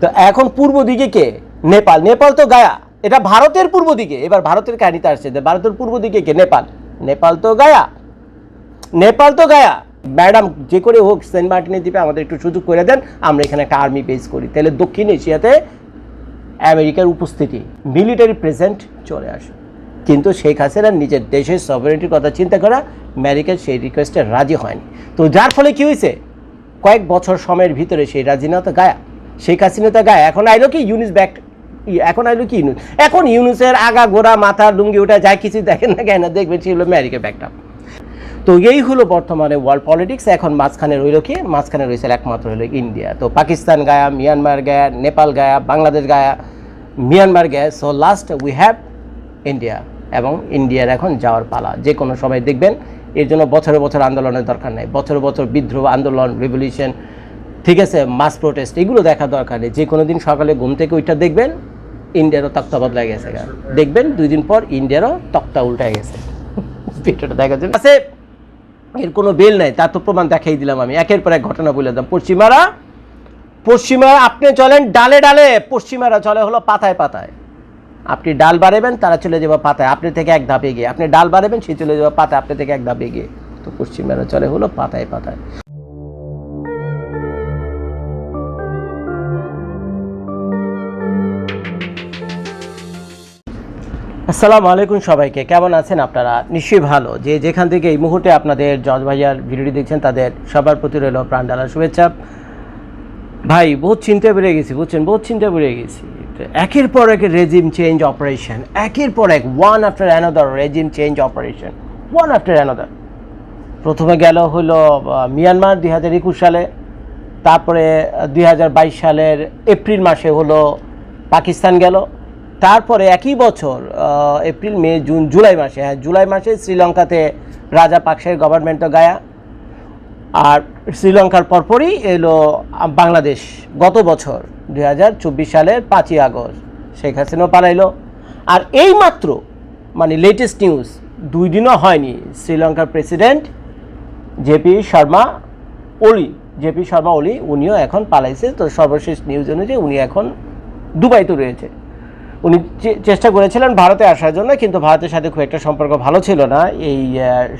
তো এখন পূর্ব দিকে কে? নেপাল। নেপাল তো গায়া। এটা ভারতের পূর্ব দিকে। এবার ভারতের কাহিনীতে আসছে ভারতের পূর্ব দিকে কে? নেপাল। নেপাল তো গায়া। নেপাল তো গায়া। ম্যাডাম, যে করে হোক সেন্ট মার্টিনের দ্বীপে আমাদের একটু সুযোগ করে দেন। আমরা এখানে একটা আর্মি বেস করি। তাহলে দক্ষিণ এশিয়াতে আমেরিকার উপস্থিতি। মিলিটারি প্রেজেন্ট চলে আসে। কিন্তু শেখ হাসিনা নিজের দেশের সভারেন্টির কথা চিন্তা করা আমেরিকার সেই রিকোয়েস্টে রাজি হয়নি। তো যার ফলে কী হয়েছে? কয়েক বছর সময়ের ভিতরে সেই রাজিনা তো গায়া। শেখ হাসিনা তো গায়া। এখন আইলো কি ইউনিস ব্যাক এখন আইলো কি ইউনুস? এখন ইউনুসের আগা গোড়া, মাথা লুঙ্গি ওটা যা কিছু দেখেন না কেন, দেখবেন সেগুলো আমেরিকা ব্যাকটা তো এই হলো বর্তমানে ওয়ার্ল্ড পলিটিক্স এখন মাঝখানে রইল কি? মাঝখানে রয়েছে একমাত্র হলো ইন্ডিয়া তো পাকিস্তান গায়া মিয়ানমার গায়া নেপাল গায়া বাংলাদেশ গায়া Myanmar Gaya. So last we have India এবং ইন্ডিয়ার এখন যাওয়ার পালা। যে কোনো সময় দেখবেন, এর জন্য বছরে বছর আন্দোলনের দরকার নেই। বছরে বছর বিদ্রোহ, আন্দোলন রেভলিউশন ঠিক আছে মাস প্রোটেস্ট এগুলো দেখা দরকার নেই। যে কোনো দিন সকালে ঘুম থেকে ওইটা দেখবেন ইন্ডিয়ারও তক্তা বদলা গেছে দেখবেন দুই দিন পর ইন্ডিয়ারও তক্তা উল্টায় গেছে। ভিডিওটা দেখা যাবে আছে এর কোনো বেল নাই তার তো প্রমাণ দেখাই দিলাম আমি। একের পর এক ঘটনা বলে দিলাম। পশ্চিমারা পশ্চিমা আপনি চলেন ডালে ডালে। পশ্চিমারা চলে হলো পাতায় পাতায়। আপনি ডাল বাড়াবেন তারা চলে যাবে পাতায়। আপনি থেকে এক ধাপে গিয়ে আপনি ডাল বাড়াবেন সে চলে যাবে পাতায়। আপনি থেকে এক ধাপে গিয়ে তো পশ্চিমারা চলে হলো পাতায় পাতায়। আসসালামু আলাইকুম সবাইকে। কেমন আছেন আপনারা? নিশ্চয়ই ভালো। যে যেখান থেকে এই মুহূর্তে আপনাদের জজ ভাইয়ার ভিডিওটি দেখছেন, তাদের সবার প্রতি রইল প্রাণ ডালার শুভেচ্ছা। ভাই, বহুত চিন্তা বেড়ে গেছি, বুঝছেন? বহুত চিন্তা বেড়ে গেছি। একের পর এক রেজিম চেঞ্জ অপারেশন একের পর এক one after another regime change operation one after another প্রথমে গেল হলো মিয়ানমার দুই হাজার একুশ সালে, তারপরে দুই হাজার বাইশ সালের এপ্রিল মাসে হলো পাকিস্তান গেল। তারপরে একই বছর এপ্রিল, মে, জুন, জুলাই মাসে হ্যাঁ জুলাই মাসে শ্রীলঙ্কাতে রাজা পাকসের গভর্নমেন্ট গায়া। আর শ্রীলঙ্কার পরপরই এলো বাংলাদেশ গত বছর, দুই হাজার চব্বিশ সালের পাঁচই আগস্ট, শেখ হাসিনাও পালাইলো। আর এই মাত্র মানে লেটেস্ট নিউজ দুই দিনও হয়নি শ্রীলঙ্কার প্রেসিডেন্ট জেপি শর্মা, ওলি জেপি শর্মা, ওলি, উনিও এখন পালাইছে। তো সর্বশেষ নিউজ অনুযায়ী উনি এখন দুবাইতে রয়েছে। উনি চেষ্টা করেছিলেন ভারতে আসার জন্য, কিন্তু ভারতের সাথে খুব একটা সম্পর্ক ভালো ছিল না। এই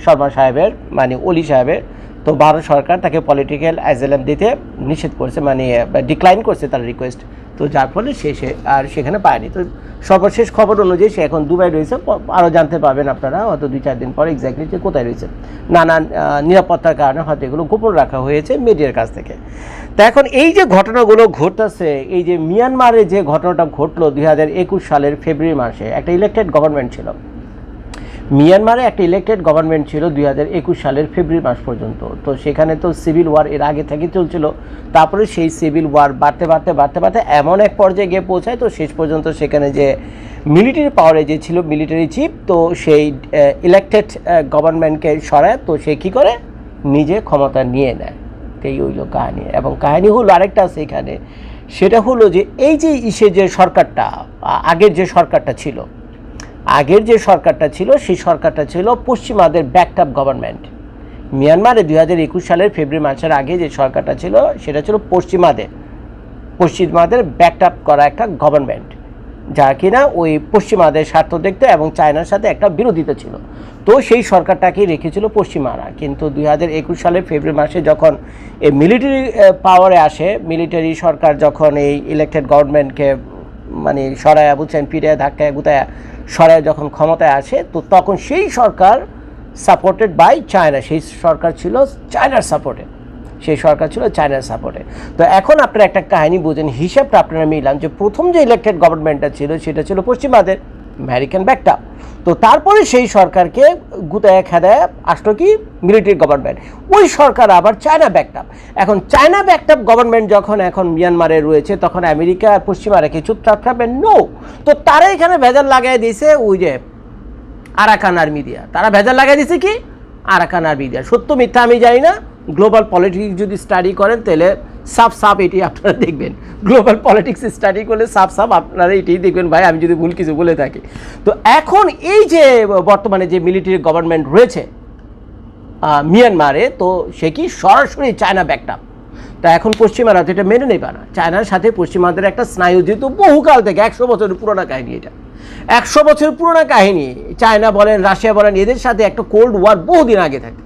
শর্মা সাহেবের মানে অলি সাহেবের তো ভারত সরকার তাকে পলিটিক্যাল অ্যাজেলাম দিতে নিষেধ করছে মানে ডিক্লাইন করছে তার রিকোয়েস্ট তো যার ফলে সে সে আর সেখানে পায়নি। তো সর্বশেষ খবর অনুযায়ী সে এখন দুবাই রয়েছে। আরও জানতে পারবেন আপনারা হয়তো দুই চার দিন পর এক্স্যাক্টলি যে কোথায় রয়েছে। নানান নিরাপত্তার কারণে হয়তো এগুলো গোপন রাখা হয়েছে মিডিয়ার কাছ থেকে। তা এখন এই যে ঘটনাগুলো ঘটতেছে, এই যে মিয়ানমারে যে ঘটনাটা ঘটলো দুই হাজার একুশ সালের ফেব্রুয়ারি মাসে, একটা ইলেকটেড গভর্নমেন্ট ছিল। মিয়ানমারে একটা ইলেকটেড গভর্নমেন্ট ছিল দুই হাজার একুশ সালের ফেব্রুয়ারি মাস পর্যন্ত। তো সেখানে তো সিভিল ওয়ার এর আগে থেকে চলছিল। তারপরে সেই সিভিল ওয়ার বাড়তে বাড়তে বাড়তে বাড়তে এমন এক পর্যায়ে গিয়ে পৌঁছায়। তো শেষ পর্যন্ত সেখানে যে মিলিটারি পাওয়ারে যে ছিল মিলিটারি চিফ তো সেই ইলেকটেড গভর্নমেন্টকে সরায়। তো সে কী করে? নিজে ক্ষমতা নিয়ে নেয়। এই হইল কাহিনী। এবং কাহিনী হলো আরেকটা আছে এখানে। সেটা হলো যে এই যে ইসে যে সরকারটা আগের যে সরকারটা ছিল আগের যে সরকারটা ছিল, সেই সরকারটা ছিল পশ্চিমাদের ব্যাকটাপ গভর্নমেন্ট মিয়ানমারে দুই হাজার একুশ সালের ফেব্রুয়ারি মাসের আগে যে সরকারটা ছিল, সেটা ছিল পশ্চিমাদের। পশ্চিমাদের ব্যাকটাপ করা একটা গভর্নমেন্ট যা কিনা ওই পশ্চিমাদের স্বার্থ দেখতে এবং চায়নার সাথে একটা বিরোধিতা ছিল। তো সেই সরকারটাকেই রেখেছিল পশ্চিমারা। কিন্তু দুই হাজার একুশ সালের ফেব্রুয়ারি মাসে যখন এই মিলিটারি পাওয়ারে আসে মিলিটারি সরকার যখন এই ইলেকটেড গভর্নমেন্টকে মানে সরায়া, বুঝছেন পিড়ে ধাক্কায়, গুতায় সরায় যখন ক্ষমতায় আসে তো তখন সেই সরকার সাপোর্টেড বাই চায়না সেই সরকার ছিল চায়নার সাপোর্টে সেই সরকার ছিল চায়নার সাপোর্টে তো এখন আপনারা একটা কাহিনী বোঝেন, হিসাবটা আপনারা মিলান যে প্রথম যে ইলেকটেড গভর্নমেন্টটা ছিল, সেটা ছিল পশ্চিমাদের আমেরিকান ব্যাকটা তো তারপরে সেই সরকারকে গুতায় খেদায় আসলো কি? মিলিটারি গভর্নমেন্ট ওই সরকার আবার চায়না ব্যাকটাপ এখন চায়না ব্যাকটাপ গভর্নমেন্ট যখন এখন মিয়ানমারে রয়েছে, তখন আমেরিকা আর পশ্চিমারা কি চুপচাপ থাকবে নো তো তারা এখানে ভেজাল লাগাই দিয়েছে ওই যে আরাকান আর্মি দিয়া। তারা ভেজাল লাগাই দিয়েছে কি? আরাকান আর্মি দিয়া। সত্য মিথ্যা আমি জানি না। গ্লোবাল পলিটিক্স যদি স্টাডি করেন, তাহলে সাফ সাফ এটি আপনারা দেখবেন। গ্লোবাল পলিটিক্স স্টাডি করলে সাফ সাফ আপনারা এটাই দেখবেন, ভাই, আমি যদি ভুল কিছু বলে থাকি। তো এখন এই যে বর্তমানে যে মিলিটারি গভর্নমেন্ট রয়েছে মিয়ানমারে তো সে কি সরাসরি চায়না ব্যাকটাপ তা এখন পশ্চিমারা তো এটা মেনে নেবে না। চায়নার সাথে পশ্চিমাদের একটা স্নায়ু, যেহেতু বহুকাল থেকে একশো বছরের পুরোনো কাহিনী এটা। একশো বছরের পুরোনো কাহিনী চায়না বলেন রাশিয়া বলেন, এদের সাথে একটা কোল্ড ওয়ার বহুদিন আগে থাকে।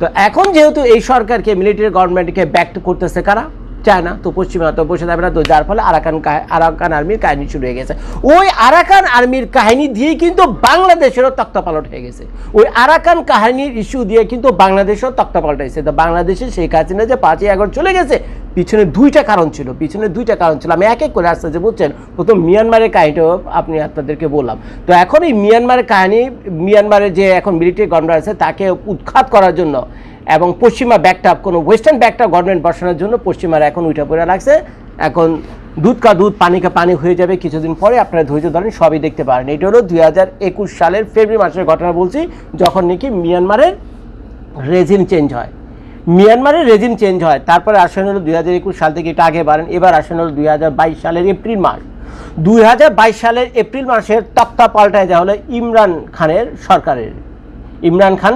তো এখন যেহেতু এই সরকারকে মিলিটারি গভর্নমেন্টকে ব্যাক করতেছে কারা? চায়না, তো পশ্চিমা বসে থাকবে না, তো যার ফলে আরাকান আরাকান আর্মির কাহিনী শুরু হয়ে গেছে। ওই আরাকান আর্মির কাহিনী দিয়েই কিন্তু বাংলাদেশেরও তক্তাপালট হয়ে গেছে। ওই আরাকান কাহিনীর ইস্যু দিয়ে কিন্তু বাংলাদেশেও তক্তাপালট হয়েছে। তো বাংলাদেশে শেখ হাসিনা যে পাঁচই আগস্ট চলে গেছে, পিছনে দুইটা কারণ ছিল, পিছনে দুইটা কারণ ছিল। আমি এক এক করে আসতে যে বুঝছেন প্রথম মিয়ানমারের কাহিনীটাও আপনি আপনাদেরকে বললাম। তো এখন এই মিয়ানমারের কাহিনী, মিয়ানমারের যে এখন মিলিটারি গভর্নমেন্ট আছে, তাকে উৎখাত করার জন্য এবং পশ্চিমা ব্যাকটাপ কোনো ওয়েস্টার্ন ব্যাকটাপ গভর্নমেন্ট বসানোর জন্য পশ্চিমারা এখন উঠে পড়ে লাগছে। এখন দুধ কা দুধ, পানি কা পানি হয়ে যাবে কিছুদিন পরে, আপনারা ধৈর্য ধরেন, সবই দেখতে পারেন। এটা হলো দুই হাজার একুশ সালের ফেব্রুয়ারি মাসের ঘটনা বলছি, যখন নাকি মিয়ানমারের রেজিম চেঞ্জ হয়। মিয়ানমারের রেজিম চেঞ্জ হয়, তারপরে আসেন হলো দুই হাজার একুশ সাল থেকে একটু আগে বাড়েন, এবার আসেন হলো দুই হাজার বাইশ সালের এপ্রিল মাস। দুই হাজার বাইশ সালের এপ্রিল মাসের তক্তা পাল্টায় যা হলো ইমরান খানের সরকারের। ইমরান খান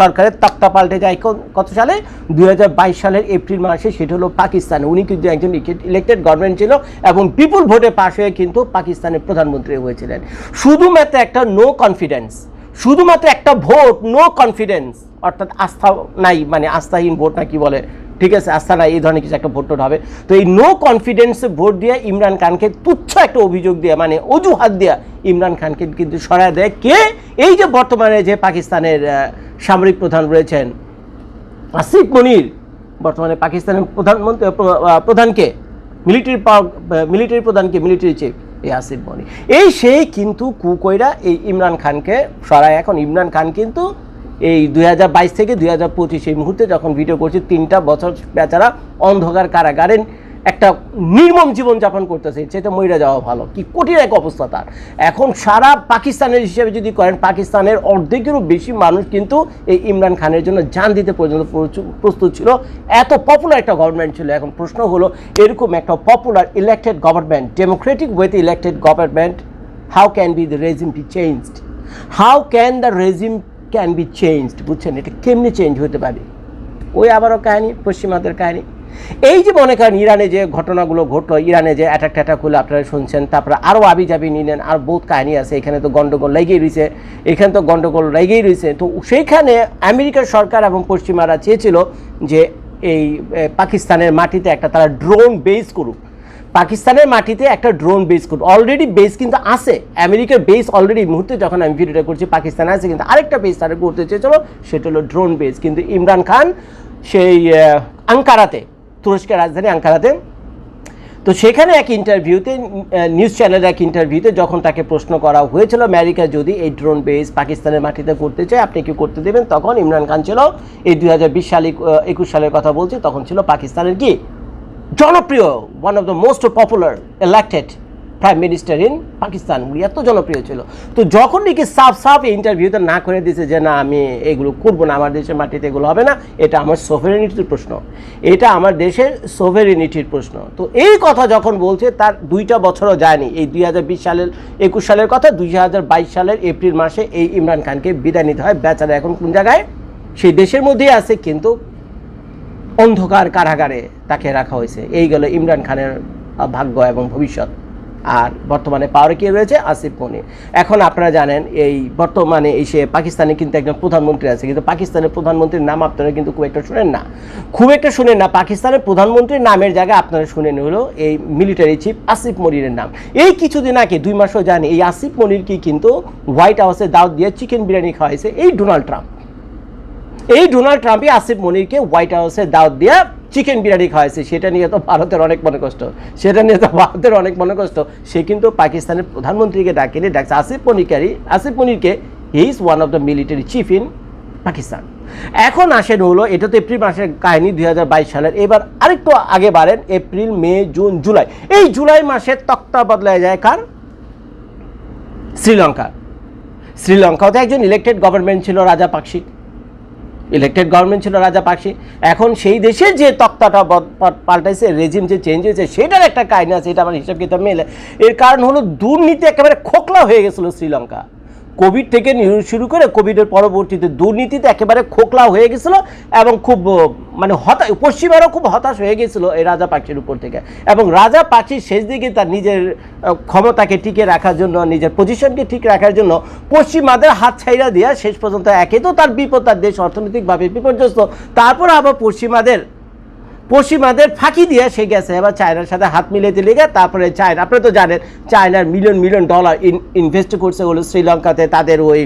সরকারের তক্তা পাল্টে যায়। কত সালে? দুই হাজার বাইশ সালের এপ্রিল মাসে, সেটা হলো পাকিস্তানে। উনি কিন্তু একজন ইলেকটেড গভর্নমেন্ট ছিল এবং বিপুল ভোটে পাশ হয়ে কিন্তু পাকিস্তানের প্রধানমন্ত্রী হয়েছিলেন। শুধুমাত্র একটা নো কনফিডেন্স শুধুমাত্র একটা ভোট নো কনফিডেন্স অর্থাৎ আস্থা নাই মানে আস্থাহীন ভোট না কি বলে? ঠিক আছে, আস্থা নাই, এই ধরনের কিছু একটা ভোট টোট হবে। তো এই নো কনফিডেন্সে ভোট দিয়ে ইমরান খানকে তুচ্ছ একটা অভিযোগ দিয়ে মানে অজুহাত দিয়া ইমরান খানকে কিন্তু সরায় দেয় কে? এই যে বর্তমানে যে পাকিস্তানের সামরিক প্রধান রয়েছেন আসিফ মনির, বর্তমানে পাকিস্তানের প্রধানমন্ত্রী প্রধানকে মিলিটারি মিলিটারি প্রধানকে মিলিটারি চিফ এই আসিফ মনির এই সেই কিন্তু কুকইরা এই ইমরান খানকে সরায়। এখন ইমরান খান কিন্তু এই দুই হাজার বাইশ থেকে দুই হাজার পঁচিশ এই মুহূর্তে যখন ভিডিও করছি, তিনটা বছর বেচারা অন্ধকার কারাগারে একটা নির্মম জীবন যাপন করতেছে, সেটা মইরা যাওয়া ভালো। কি কঠিন এক অবস্থা তার। এখন সারা পাকিস্তানের হিসেবে যদি করেন, পাকিস্তানের অর্ধেকেরও বেশি মানুষ কিন্তু এই ইমরান খানের জন্য যান দিতে পর্যন্ত প্রস্তুত ছিল। এত পপুলার একটা গভর্নমেন্ট ছিল। এখন প্রশ্ন হলো, এরকম একটা পপুলার ইলেক্টেড গভর্নমেন্ট ডেমোক্রেটিক ওয়েতে elected government how can be the regime be changed how can the regime can be changed বুঝছেন? এটা কেমনি চেঞ্জ হতে পারে? ওই আবারও কাহিনী, পশ্চিমাদের কাহিনী। এই যে মনে করেন ইরানে যে ঘটনাগুলো ঘটলো, ইরানে যে অ্যাটাক ট্যাটাক হলো, আপনারা শুনছেন, তারপরে আরও আবি যাবি নিলেন, আর বহুত কাহিনী আছে, এখানে তো গন্ডগোল লেগেই রয়েছে, এখানে তো গন্ডগোল লেগেই রয়েছে। তো সেইখানে আমেরিকার সরকার এবং পশ্চিমারা চেয়েছিল যে এই পাকিস্তানের মাটিতে একটা তারা ড্রোন বেস করুক। পাকিস্তানের মাটিতে একটা ড্রোন বেস করুক। অলরেডি বেস কিন্তু আছে। আমেরিকার বেস অলরেডি মুহূর্তে যখন আমি ভিডিওটা করছি, পাকিস্তানে আছে, কিন্তু আরেকটা বেস তারা করতে চেয়েছিল, সেটা হলো ড্রোন বেস কিন্তু ইমরান খান সেই আঙ্কারাতে তুরস্কের রাজধানী আঙ্কারাতে। তো সেখানে এক ইন্টারভিউতে নিউজ চ্যানেলের এক ইন্টারভিউতে যখন তাকে প্রশ্ন করা হয়েছিল, আমেরিকা যদি এই ড্রোন বেস পাকিস্তানের মাটিতে করতে চায়, আপনি কি করতে দেবেন? তখন ইমরান খান ছিল, এই দুই হাজার বিশ সালে একুশ সালের কথা বলছি, তখন ছিল পাকিস্তানের কি? জনপ্রিয় one of the most popular elected prime minister in Pakistan উনি এত জনপ্রিয় ছিল। তো যখন নাকি সাফ সাফ ইন্টারভিউতে না করে দিয়েছে যে, না, আমি এগুলো করব না, আমার দেশের মাটিতে এগুলো হবে না, এটা আমার সোভেরেনিটির প্রশ্ন। এটা আমার দেশের সোভেরিনিটির প্রশ্ন। তো এই কথা যখন বলছে, তার দুইটা বছরও যায়নি। এই দুই হাজার বিশ সালের, একুশ সালের কথা, দুই হাজার বাইশ সালের এপ্রিল মাসে এই ইমরান খানকে বিদায় নিতে হয়। বেচারা এখন কোন জায়গায়? সেই দেশের মধ্যেই আছে, কিন্তু অন্ধকার কারাগারে তাকে রাখা হয়েছে। এই গেল ইমরান খানের ভাগ্য এবং ভবিষ্যৎ। আর বর্তমানে পাওয়ারে কে রয়েছে? আসিফ মনির এখন আপনারা জানেন, এই বর্তমানে এই সে পাকিস্তানে কিন্তু একজন প্রধানমন্ত্রী আছে। কিন্তু পাকিস্তানের প্রধানমন্ত্রীর নাম আপনারা কিন্তু খুব একটা শুনেন না। খুব একটা শুনেন না। পাকিস্তানের প্রধানমন্ত্রীর নামের জায়গায় আপনারা শুনেন হলো এই মিলিটারি চিফ আসিফ মনিরের নাম। এই কিছুদিন আগে, দুই মাসও জানি এই আসিফ মনিরকে কিন্তু হোয়াইট হাউসে দাওয়াত দিয়ে চিকেন বিরিয়ানি খাওয়াইছে এই ডোনাল্ড ট্রাম্প। এই ডোনাল্ড ট্রাম্পই আসিফ মনিরকে হোয়াইট হাউসে দাওয়াত দিয়া চিকেন বিরিয়ানি খাওয়াইছে, সেটা নিয়ে তো ভারতের অনেক মনে কষ্ট। সেটা নিয়ে তো ভারতের অনেক মনে কষ্ট। সে কিন্তু পাকিস্তানের প্রধানমন্ত্রীকে ডাকেনি ডাকছে, আসিফ মনিরকারই Asif মনিরকে he is one of the military chief in Pakistan. এখন আসেন হলো, এটা তো এপ্রিল মাসের কাহিনী দুই হাজার বাইশ সালের। এবার আরেকটু আগে বাড়েন, এপ্রিল, মে, জুন, জুলাই। এই জুলাই মাসে তক্তা বদলায় যায় কার? শ্রীলঙ্কা তো একজন ইলেক্টেড গভর্নমেন্ট ছিল, রাজা পাকশি ইলেক্টেড গভর্নমেন্ট ছিল রাজা পাখি এখন সেই দেশে যে তক্তাটা পাল্টাইছে রেজিম যে চেঞ্জ হয়েছে, সেটার একটা কাহিনী আছে, এটা আমার হিসাব কিতাব মেলে এর কারণ হলো দুর্নীতি একেবারে খোকলা হয়ে গেছিল শ্রীলঙ্কা। কোভিড থেকে শুরু করে কোভিডের পরবর্তীতে দুর্নীতিতে একেবারে খোকলা হয়ে গেছিল এবং খুব মানে হতা পশ্চিমেরও খুব হতাশ হয়ে গেছিল এই রাজা পাখির উপর থেকে। এবং রাজা পাখির শেষ দিকে তার নিজের ক্ষমতাকে টিকে রাখার জন্য, নিজের পজিশনকে ঠিক রাখার জন্য পশ্চিমাদের হাত ছাইরা দিয়া শেষ পর্যন্ত একে তো তার বিপদ, তার দেশ অর্থনৈতিকভাবে বিপর্যস্ত, তারপর আবার পশ্চিমাদের পশ্চিমাদের ফাঁকি দিয়ে সে গেছে। এবার চায়নার সাথে হাত মিলাইতে লেগে তারপরে চায়না, আপনি তো জানেন, চায়নার মিলিয়ন মিলিয়ন ডলার ইনভেস্ট করছে হলো শ্রীলঙ্কাতে তাদের ওই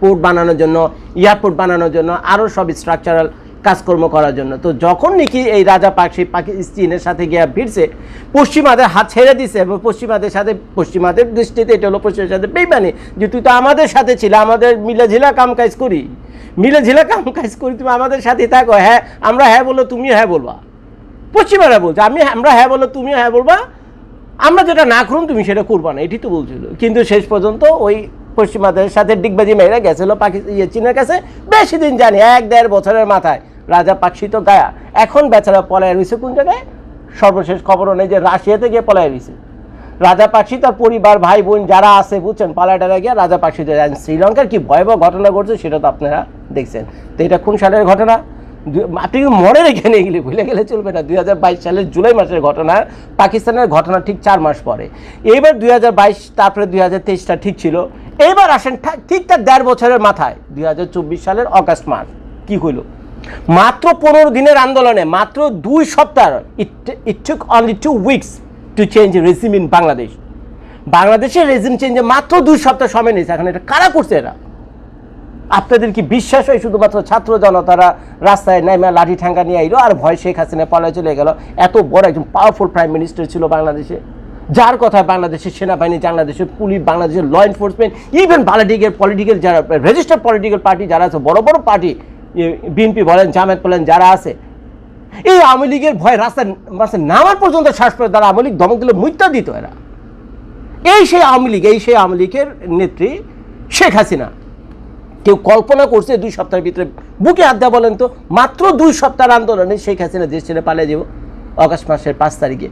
পোর্ট বানানোর জন্য এয়ারপোর্ট বানানোর জন্য আরও সব স্ট্রাকচারাল কাজকর্ম করার জন্য। তো যখন নাকি এই রাজা পাখি পাকিস্তানের সাথে গিয়া ভিড়ছে পশ্চিমাদের হাত ছেড়ে দিছে এবং পশ্চিমাদের সাথে, পশ্চিমাদের দৃষ্টিতে এটা হলো পশ্চিমের সাথে বেইমানি যে তুই তো আমাদের সাথে ছিল, আমাদের মিলে ঝিলা কাম কাজ করি। মিলে ঝিলা কাম কাজ করি, তুমি আমাদের সাথে থাকো। হ্যাঁ আমরা হ্যাঁ বলল তুমি হ্যাঁ বলবা। পশ্চিমারা বলছে, আমি আমরা হ্যাঁ বলল তুমি হ্যাঁ বলবা। আমরা যেটা না করুন তুমি সেটা করবা না। এটি তো বলছিল। কিন্তু শেষ পর্যন্ত ওই পশ্চিমাদের সাথে ডিগবাজি মেয়েরা গেছিল পাকিস্তান ইয়ে চীনের কাছে। বেশি দিন জানি এক দেড় বছরের মাথায়। রাজা পাকসি তো গায়া। এখন বেচারা পলায় রয়েছে কোন জায়গায়? সর্বশেষ খবর নেই যে রাশিয়াতে গিয়ে পলায় রয়েছে রাজা পাকসি তার পরিবার ভাই বোন যারা আছে, বুঝছেন? পালায় টালা গিয়ে রাজা পাকসিতে যান শ্রীলঙ্কার কি ভয়াবহ ঘটনা ঘটছে সেটা তো আপনারা দেখছেন। তো এটা কোন সালের ঘটনা? আপনি মনে রেখে নিয়ে গেলে ভুলে গেলে চলবে না। দুই হাজার বাইশ সালের জুলাই মাসের ঘটনা, পাকিস্তানের ঘটনা ঠিক চার মাস পরে। এইবার দুই হাজার বাইশ, তারপরে দুই হাজার তেইশটা ঠিক ছিল। এইবার আসেন ঠিক তার দেড় বছরের মাথায়, দুই হাজার চব্বিশ সালের অগাস্ট মাস। কি হইল? মাত্র পনেরো দিনের আন্দোলনে, মাত্র দুই সপ্তাহ it it took only two weeks to change regime in Bangladesh বাংলাদেশের রেজিম চেঞ্জে মাত্র দুই সপ্তাহ সময় নিয়েছে। এখন এটা কারা করছে এরা? আপনাদের কি বিশ্বাস হয় শুধুমাত্র ছাত্র জনতারা রাস্তায় নেমে লাঠি ঠ্যাঙ্গা নিয়ে আইলো আর ভয় শেখ হাসিনা পালায় চলে গেল? এত বড় একজন পাওয়ারফুল প্রাইম মিনিস্টার ছিল বাংলাদেশে। যার কথা বাংলাদেশের সেনাবাহিনী, বাংলাদেশের পুলিশ, বাংলাদেশের law enforcement even political political যারা রেজিস্টার্ড পলিটিক্যাল পার্টি যারা আছে, বড় বড় পার্টি বিএনপি বলেন, জামায়াত বলেন, যারা আছে, এই আওয়ামী লীগের ভয় রাস্তায় রাস্তায় নামার পর্যন্ত শ্বাস পড়ে তারা আওয়ামী লীগ দমক দিলে মুইতা দিত এরা। এই সেই আওয়ামী লীগ, এই সেই আওয়ামী লীগের নেত্রী শেখ হাসিনা। কেউ কল্পনা করছে দুই সপ্তাহের ভিতরে বুকে আড্ডা বলেন তো, মাত্র দুই সপ্তাহের আন্দোলনে শেখ হাসিনা দেশ ছেড়ে পালিয়ে যাব, অগস্ট মাসের পাঁচ তারিখে।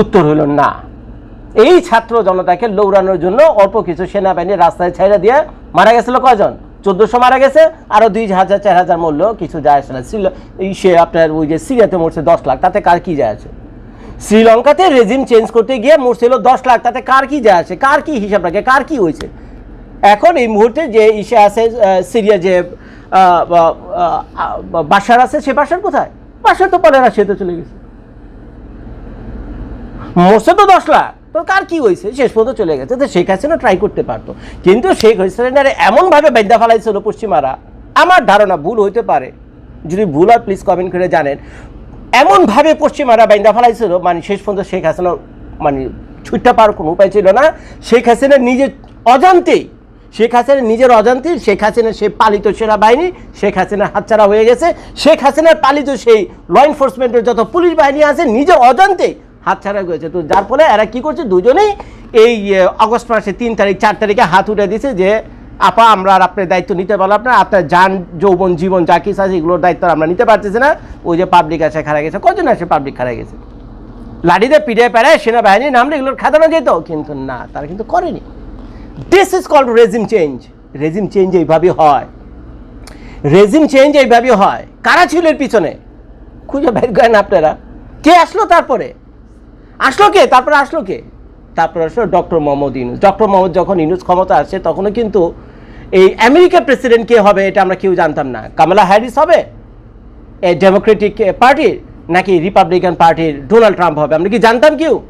উত্তর হলো না। এই ছাত্র জনতাকে লৌড়ানোর জন্য অল্প কিছু সেনাবাহিনী রাস্তায় ছেড়ে দিয়ে মারা গেছিল কজন চোদ্দশো মারা গেছে, আরও দুই হাজার, চার হাজার মূল্য কিছু যায় আসে না। সে আপনার ওই যে সিরিয়াতে মরছে দশ লাখ, তাতে কার কি যায় আছে শ্রীলঙ্কাতে রেজিম চেঞ্জ করতে গিয়ে মরছিল দশ লাখ, তাতে কার কি যায় আছে কার কি হিসাব রাখে? কার কি হয়েছে? এখন এই মুহূর্তে যে ইসে আছে সিরিয়া যে বাসার আছে, সে বাসার কোথায়? বাসার তো পরে রাশিয়াতে চলে গেছে। মরছে তো দশ লাখ। তো কার কি হয়েছে শেষ পর্যন্ত চলে গেছে। তো শেখ হাসিনা ট্রাই করতে পারতো। কিন্তু শেখ হাসিনার এমনভাবে বেদা ফেলাইছিল পশ্চিমারা আমার ধারণা ভুল হইতে পারে। যদি ভুল হয় প্লিজ কমেন্ট করে জানেন। এমনভাবে পশ্চিমারা বেন্দা ফেলাইছিল মানে শেষ পর্যন্ত শেখ হাসিনা মানে ছুটতে পাওয়ার কোনো উপায় ছিল না। শেখ হাসিনা নিজের অজান্তেই, শেখ হাসিনা নিজের অজান্তেই, শেখ হাসিনা সে পালিত সেনাবাহিনী, শেখ হাসিনার হাতছাড়া হয়ে গেছে। শেখ হাসিনার পালিত সেই ল এনফোর্সমেন্টের যত পুলিশ বাহিনী আছে, নিজের অজান্তেই হাতছাড়া হয়েছে তো যার ফলে এরা কি করছে? দুজনেই এই আগস্ট মাসে তিন তারিখ, চার তারিখে হাত উঠে দিছে যে, আপা, আমরা আর আপনার দায়িত্ব নিতে পারলাম না, আপনার যান, যৌবন, জীবন যা কিছু আছে, এগুলোর দায়িত্ব আমরা নিতে পারতেছি না। ওই যে পাবলিক আছে খারা গেছে। কজন আছে পাবলিক খারা গেছে? লাঠিতে পিঠে পেড়ায় সেনাবাহিনী নামলে এগুলোর খাদানো যেত। কিন্তু না, তারা কিন্তু করেনি। This is called regime change regime change এইভাবে হয়। রেজিম চেঞ্জ এইভাবে হয়। কারা ছিল এর পিছনে? খুঁজে বের করেন আপনারা। কে আসলো তারপরে? আসলো কে? তারপরে আসলো কে? তারপরে আসলো ডক্টর মোহাম্মদ ইউনুস। ডক্টর মোহাম্মদ যখন ইউনুস ক্ষমতা আসে তখনও কিন্তু এই আমেরিকার প্রেসিডেন্ট কে হবে এটা আমরা কেউ জানতাম না। কামালা হ্যারিস হবে? এই ডেমোক্রেটিক পার্টির নাকি রিপাবলিকান পার্টির ডোনাল্ড ট্রাম্প হবে? আমরা কি জানতাম কেউ?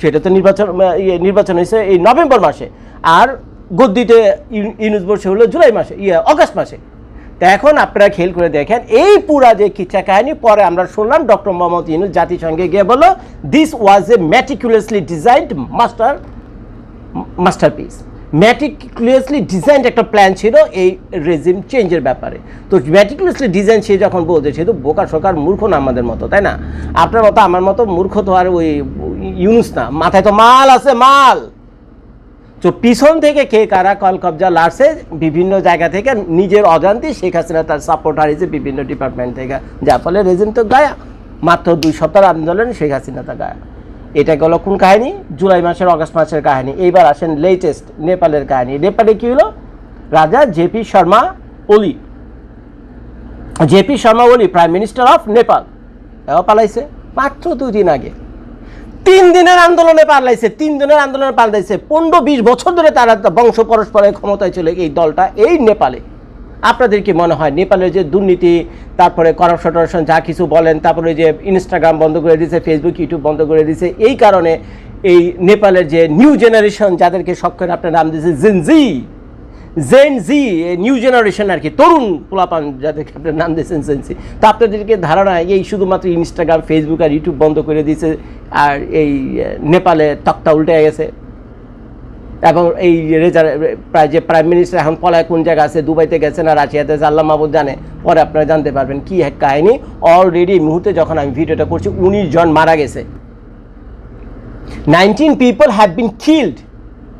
সেটা তো নির্বাচন ইয়ে, নির্বাচন হয়েছে এই নভেম্বর মাসে। আর গদ্দিতে ইউ- ইউনুস বসে হলো জুলাই মাসে ইয়ে অগস্ট মাসে। তো এখন আপনারা খেল করে দেখেন, এই পুরা যে কিচ্ছা কাহিনী, পরে আমরা শুনলাম ডক্টর মোহাম্মদ ইউনুস জাতিসংঘে গিয়ে বলল this was a meticulously designed master masterpiece meticulously design একটা প্ল্যান ছিল এই রেজিম চেঞ্জের ব্যাপারে। তো ম্যাটিকুলাসলি ডিজাইন সে যখন বলছে, সে তো বোকা সকার মূর্খ না আমাদের মতো, তাই না? আপনার মতো, আমার মতো মূর্খ তো আর ওই ইউনুস না। মাথায় তো মাল আছে, মাল! তো পিছন থেকে কে কারা কল কবজা লাড়ছে বিভিন্ন জায়গা থেকে নিজের অজান্তে শেখ হাসিনা তার সাপোর্ট হারিয়েছে বিভিন্ন ডিপার্টমেন্ট থেকে। যার ফলে রেজিম তো গায়া। মাত্র দুই সপ্তাহ আন্দোলনে শেখ হাসিনা তা গায়া। এটা গেল কোন কাহিনী? জুলাই মাসের, অগস্ট মাসের কাহিনী। এইবার আসেন লেটেস্ট নেপালের কাহিনী। নেপালে কি হলো? রাজা জেপি শর্মা, ওলি। জেপি শর্মা, ওলি প্রাইম মিনিস্টার অফ নেপাল। এও পালাইছে। মাত্র দুদিন আগে। তিন দিনের আন্দোলনে পাল্লাইছে তিন দিনের আন্দোলনে পাল্টাইছে পনেরো, বিশ বছর ধরে তারা বংশ পরস্পরের ক্ষমতায় চলে এই দলটা, এই নেপালে। আপনাদের কি মনে হয়, নেপালের যে দুর্নীতি, তারপরে করাপশন টরাপশন যা কিছু বলেন, তারপরে যে ইনস্টাগ্রাম বন্ধ করে দিয়েছে ফেসবুক ইউটিউব বন্ধ করে দিয়েছে, এই কারণে এই নেপালের যে নিউ জেনারেশন যাদেরকে সক্ষম আপনার নাম দিয়েছে Gen Z Gen Z new generation আর কি, তরুণ পোলাপান যাদেরকে আপনার নাম দিয়েছেন জেনজি তো আপনাদেরকে ধারণা এই শুধুমাত্র ইনস্টাগ্রাম ফেসবুক আর ইউটিউব বন্ধ করে দিয়েছে, আর এই নেপালে তক্তা উল্টে গেছে। এবং এই রেজার, প্রায় যে প্রাইম মিনিস্টার এখন পলায় কোন জায়গা আছে, দুবাইতে গেছে না, রাশিয়াতে আছে আল্লাহ মাহবুদ জানে, পরে আপনারা জানতে পারবেন কি এক কাহিনী। অলরেডি মুহূর্তে যখন আমি ভিডিওটা করছি, উনিশ জন মারা গেছে। Nineteen people have been killed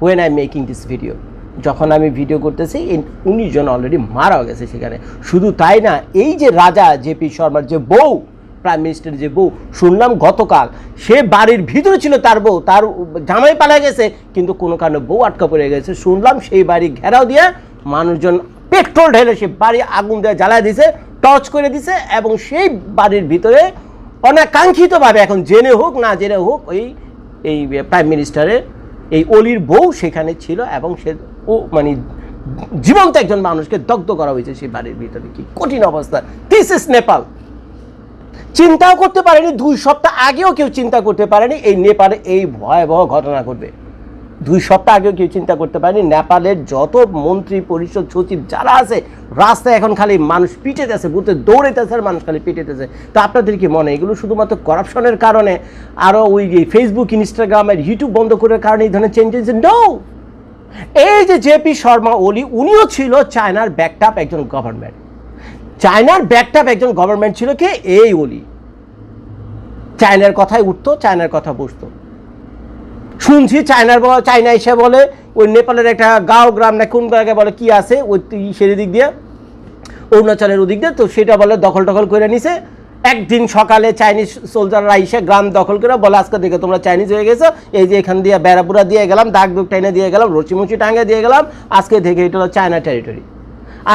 when I making this video যখন আমি ভিডিও করতেছি উনিশ জন অলরেডি মারাও গেছে সেখানে। শুধু তাই না, এই যে রাজা জেপি শর্মার যে বউ প্রাইম মিনিস্টার যে বউ, শুনলাম গতকাল, সে বাড়ির ভিতরে ছিল তার বউ, তার জামাই পালা গেছে, কিন্তু কোনো কারণে বউ আটকা পড়ে গেছে। শুনলাম সেই বাড়ি ঘেরাও দিয়ে মানুষজন পেট্রোল ঢেলে সে বাড়ি আগুন দিয়ে জ্বালায় দিছে, টর্চ করে দিছে, এবং সেই বাড়ির ভিতরে অনাকাঙ্ক্ষিতভাবে এখন জেনে হোক, না জেনে হোক ওই এই প্রাইম মিনিস্টারের এই অলির বউ সেখানে ছিল, এবং সে ও মানে জীবন্ত একজন মানুষকে দগ্ধ করা হয়েছে সেই বাড়ির ভিতরে। কি কঠিন অবস্থা। দিস ইস নেপাল চিন্তাও করতে পারেনি, দুই সপ্তাহ আগেও কেউ চিন্তা করতে পারেনি, এই নেপালে এই ভয়াবহ ঘটনা ঘটবে। দুই সপ্তাহ আগেও কেউ চিন্তা করতে পারেনি, নেপালের যত মন্ত্রী, পরিষদ, সচিব যারা আছে, রাস্তায় এখন খালি মানুষ পিটেতেছে বুঝতে দৌড়েতেছে আর মানুষ খালি পিটেতেছে তো আপনাদের কি মনে এগুলো শুধুমাত্র করাপশনের কারণে আরও ওই ফেসবুক ইনস্টাগ্রামের ইউটিউব বন্ধ করার কারণে এই ধরনের চেঞ্জেস নো এই যে জেপি শর্মা ওলি উনিও ছিল চায়নার ব্যাকটাপ একজন গভর্নমেন্ট চায়নার ব্যাকটাপ একজন গভর্নমেন্ট ছিল কে? এই ওলি চায়নার কথায় উঠতো, চায়নার কথা বসতো শুনছি চায়নার চায়না এসে বলে, ওই নেপালের একটা গাঁও, গ্রাম না কোন জায়গায় বলে, কি আছে? ওই সেদিক দিক দিয়ে, অরুণাচলের ওদিক দিয়ে, তো সেটা বলে দখল টখল করে নিছে। একদিন সকালে চাইনিজ সোলজাররা এসে গ্রাম দখল করে বলে, আজকে দেখে তোমরা চাইনিজ হয়ে গেছো। এই যে এখান দিয়ে বেড়াপুরা দিয়ে গেলাম দাগ দুগ টাইনে দিয়ে গেলাম, রচিমুচি টাঙ্গে দিয়ে গেলাম, আজকে থেকে এটা হলো চায়না টেরিটরি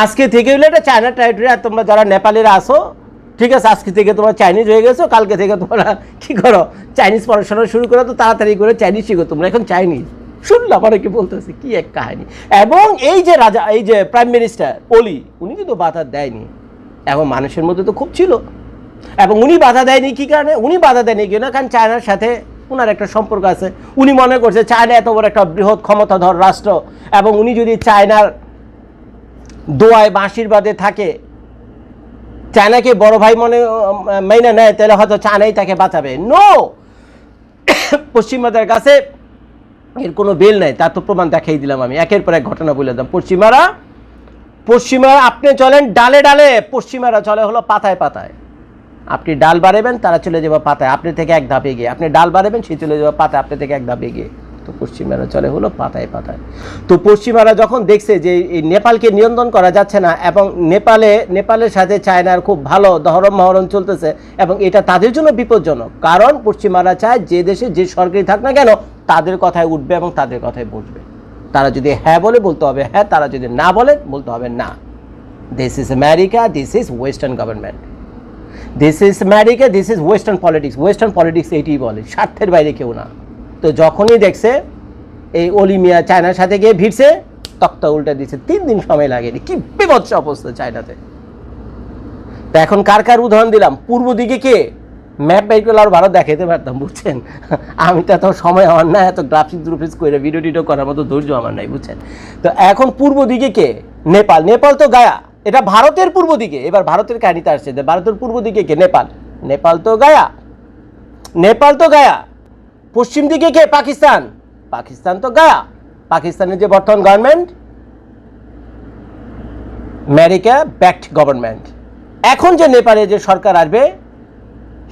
আজকে থেকে হলো এটা চায়না টেরিটরি আর তোমরা যারা নেপালিরা আসো ঠিক আছে, আজকে থেকে তোমরা চাইনিজ হয়ে গেছো, কালকে থেকে তোমরা কী করো চাইনিজ পড়াশোনা শুরু করো, তো তাড়াতাড়ি করে চাইনিজ শিখো, তোমরা এখন চাইনিজ শুনলাম অনেকে বলতেছে, কি এক কাহিনী? এবং এই যে রাজা, এই যে প্রাইম মিনিস্টার অলি, উনি কিন্তু বাধা দেয়নি। এবং মানুষের মধ্যে তো খুব ছিল। এবং উনি বাধা দেয়নি কি কারণে? উনি বাধা দেয়নি কেন? কারণ চায়নার সাথে ওনার একটা সম্পর্ক আছে। উনি মনে করছে চায়না এত বড় একটা বৃহৎ ক্ষমতাধর রাষ্ট্র এবং উনি যদি চায়নার দোয়ায় বা আশীর্বাদে থাকে চায়নাকে বড় ভাই মনে উম, মেনে নেয় তাহলে হয়তো চায়নাই তাকে বাঁচাবে। নো পশ্চিমাদের কাছে এর কোনো বেল নাই তার তো প্রমাণ দেখাই দিলাম আমি। একের পর এক ঘটনা বলে দিলাম। পশ্চিমারা পশ্চিমারা আপনি চলেন ডালে ডালে পশ্চিমারা চলে হলো পাতায় পাতায়। আপনি ডাল বাড়াবেন, তারা চলে যাবে পাতায়। আপনি থেকে এক ধাপে এগিয়ে। আপনি ডাল বাড়াবেন, সে চলে যাবে পাতায়। আপনি থেকে এক ধাপে এগিয়ে। তো পশ্চিমারা চলে হলো পাতায় পাতায়। তো পশ্চিমারা যখন দেখছে যে এই নেপালকে নিয়ন্ত্রণ করা যাচ্ছে না এবং নেপালে, নেপালের সাথে চায়নার খুব ভালো দহরম মহরম চলতেছে এবং এটা তাদের জন্য বিপজ্জনক। কারণ পশ্চিমারা চায় যে দেশে যে সরকারি থাক না কেন, তাদের কথায় উঠবে এবং তাদের কথায় বসবে। তারা যদি হ্যাঁ বলে, বলতে হবে হ্যাঁ। তারা যদি না বলে, বলতে হবে না। This is America this is western government this is America this is western politics western politics এইটিই বলে, স্বার্থের বাইরে কেউ না। তো যখনই দেখছে এই অলিমিয়া চায়নার সাথে গিয়ে ভিড়ছে, তক্তা উল্টে দিচ্ছে। তিন দিন সময় লাগেনি। কি বিভৎস অবস্থা চায়নাতে। তো এখন কার কার উদাহরণ দিলাম? পূর্ব দিকে কে? ম্যাপ বের করলে আরও ভালো দেখাতে পারতাম, বুঝছেন? আমি তো এত সময় আমার না, এত গ্রাফিক্স গ্রুফিক্স করে ভিডিও টিডিও করার মতো ধৈর্য আমার নাই, বুঝছেন? তো এখন পূর্ব দিকে কে? নেপাল। নেপাল তো গায়া। এটা ভারতের পূর্ব দিকে। এবার ভারতের কাহিনীতে আসছে যে ভারতের পূর্ব দিকে কে? নেপাল। নেপাল তো গায়া। নেপাল তো গায়া। পশ্চিম দিকে কে? পাকিস্তান। পাকিস্তান তো গায়া। পাকিস্তানের যে বর্তমান গভর্নমেন্ট আমেরিকা ব্যাকড গভর্নমেন্ট এখন যে নেপালে যে সরকার আসবে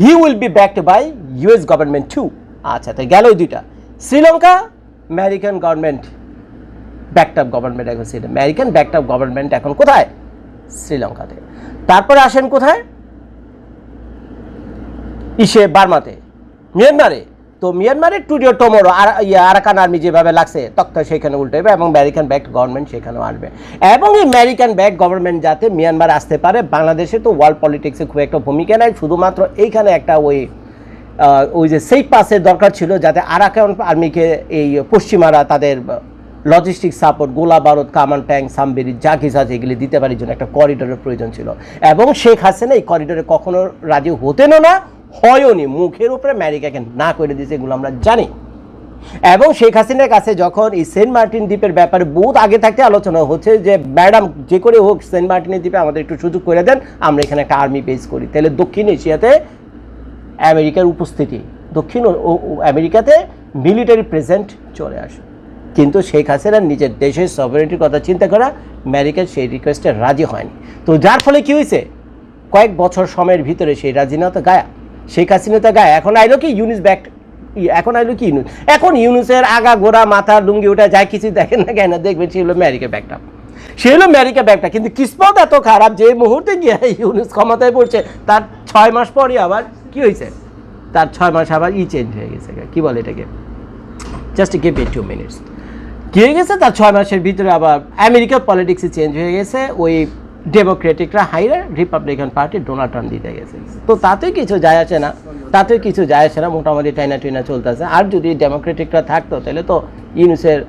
he will be backed by US government two আচ্ছা তো গেল দুইটা। Sri Lanka American government backed up government এখন সেটা আমেরিকান ব্যাকড গভর্নমেন্ট এখন কোথায়? শ্রীলঙ্কাতে। তারপরে আসেন কোথায়? ইসে বার্মাতে। মিয়ানমারে। তো মিয়ানমারের টুডিও টোমোরো, আর আরাকান আর্মি যেভাবে লাগছে তক্তা সেখানে উল্টাবে এবং আমেরিকান ব্যাক গভর্নমেন্ট সেখানেও আসবে। এবং এই আমেরিকান ব্যাক গভর্নমেন্ট যাতে মিয়ানমার আসতে পারে, বাংলাদেশে তো ওয়ার্ল্ড পলিটিক্সে খুব একটা ভূমিকা নেই, শুধুমাত্র এইখানে একটা ওই ওই যে সেই পাসের দরকার ছিল, যাতে আরাকান আর্মিকে এই পশ্চিমারা তাদের লজিস্টিক সাপোর্ট গোলা বারুদ, কামান ট্যাঙ্ক, সামবেরি, যা কিছু আছে এগুলি দিতে পারার জন্য একটা করিডোরের প্রয়োজন ছিল। এবং শেখ হাসিনা এই করিডোরে কখনো রাজি হতেনও না, হয়ওনি। মুখের উপরে আমেরিকাকে না করে দিয়েছে এগুলো আমরা জানি। এবং শেখ হাসিনার কাছে যখন এই সেন্ট মার্টিন দ্বীপের ব্যাপারে বহুত আগে থাকতে আলোচনা হচ্ছে যে, ম্যাডাম, যে করে হোক, সেন্ট মার্টিনের দ্বীপে আমাদের একটু সুযোগ করে দেন, আমরা এখানে একটা আর্মি বেস করি। তাহলে দক্ষিণ এশিয়াতে আমেরিকার উপস্থিতি, দক্ষিণ আমেরিকাতে মিলিটারি প্রেজেন্ট চলে আসে। কিন্তু শেখ হাসিনা নিজের দেশের সভারেন্টির কথা চিন্তা করা আমেরিকা সেই রিকোয়েস্টে রাজি হয়নি। তো যার ফলে কী হয়েছে? কয়েক বছর সময়ের ভিতরে সেই রাজিনা তো গায়া শেখ হাসিনা তো গায়া এখন আইলো কি ইউনিস ব্যাক এখন আইলো কি ইউনুস এখন ইউনুসের আগা গোড়া মাথা লুঙ্গি ওটা যাই কিছু দেখেন না কেন, দেখবেন সে হলো আমেরিকা ব্যাকটা সে হলো আমেরিকা ব্যাকটা কিন্তু কিসমত এত খারাপ যে মুহূর্তে গিয়ে ইউনুস ক্ষমতায় পড়ছে, তার ছয় মাস পরই আবার কি হয়েছে? তার ছয় মাস আবার ই চেঞ্জ হয়ে গেছে। কি বলে এটাকে? Just give it two minutes কি হয়ে গেছে, তার ছয় মাসের ভিতরে আবার আমেরিকার পলিটিক্সে চেঞ্জ হয়ে গেছে। ওই ডেমোক্রেটিকরা হাইরে রিপাবলিকান পার্টি ডোনাল্ড ট্রাম্প দিতে গেছে। তো তাতে কিছু যায় আসে না তাতে কিছু যায় আসে না, মোটামুটি টাইনা টুইনা চলতেছে। আর যদি ডেমোক্রেটিকরা থাকতো, তাহলে তো ইউনুসের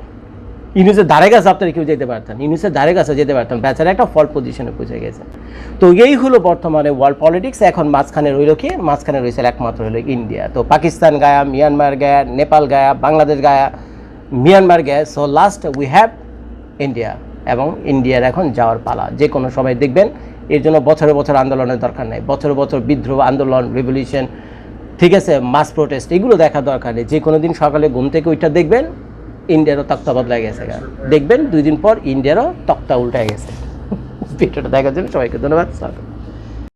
ইউনুসের ধারে কাছে আপনারা কেউ যেতে পারতেন, ইউনুসের ধারে কাছে যেতে পারতেন। বেচারা একটা ফল পজিশনে পৌঁছে গেছে। তো এই হলো বর্তমানে ওয়ার্ল্ড পলিটিক্স এখন মাঝখানে রইল কি? মাঝখানে রয়েছে একমাত্র হলো ইন্ডিয়া। তো পাকিস্তান গায়া, মিয়ানমার গায়া, নেপাল গায়া, বাংলাদেশ গায়া Myanmar Gaya so last we have India এবং ইন্ডিয়ার এখন যাওয়ার পালা। যে কোনো সময় দেখবেন, এর জন্য বছরে বছর আন্দোলনের দরকার নেই। বছরে বছর বিদ্রোহ, আন্দোলন রেভলিউশন ঠিক আছে মাস প্রোটেস্ট এগুলো দেখার দরকার নেই। যে কোনো দিন সকালে ঘুম থেকে ওইটা দেখবেন ইন্ডিয়ারও তক্তা বদলা গেছে দেখবেন, দুই দিন পর ইন্ডিয়ারও তক্তা উল্টে গেছে। ভিডিওটা দেখার জন্য সবাইকে ধন্যবাদ। স্বাগত।